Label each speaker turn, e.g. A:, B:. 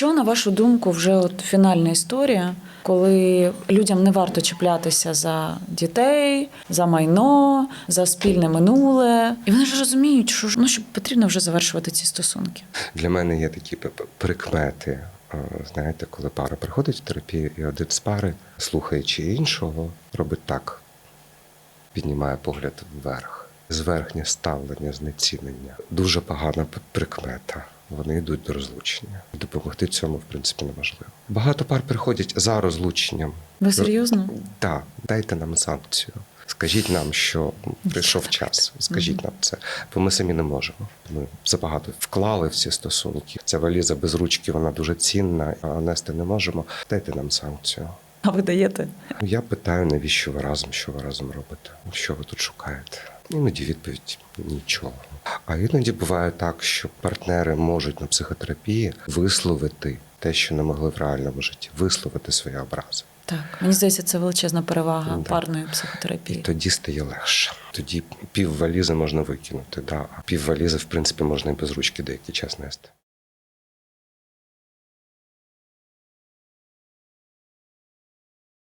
A: Що на вашу думку, вже от фінальна історія, коли людям не варто чіплятися за дітей, за майно, за спільне минуле, і вони ж розуміють, що ну що потрібно вже завершувати ці стосунки.
B: Для мене є такі прикмети. Знаєте, коли пара приходить в терапію, і один з пари, слухаючи іншого, робить так: піднімає погляд вверх. Зверхнє ставлення, знецінення. Дуже погана прикмета. Вони йдуть до розлучення. Допомогти цьому, в принципі, неможливо. Багато пар приходять за розлученням.
A: Ви серйозно?
B: Так, дайте нам санкцію. Скажіть нам, що прийшов час. Скажіть нам це, бо ми самі не можемо. Ми забагато вклали в ці стосунки. Ця валіза без ручки, вона дуже цінна, а нести не можемо. Дайте нам санкцію.
A: А ви даєте?
B: Я питаю, навіщо ви разом, що ви разом робите? Що ви тут шукаєте? Іноді відповідь нічого. А іноді буває так, що партнери можуть на психотерапії висловити те, що не могли в реальному житті, висловити свої образи.
A: Так, мені здається, це величезна перевага
B: Да.
A: парної
B: І
A: психотерапії.
B: тоді стає легше. Тоді пів валізи можна викинути, да. а пів валізи, в принципі, можна і без ручки деякий час нести.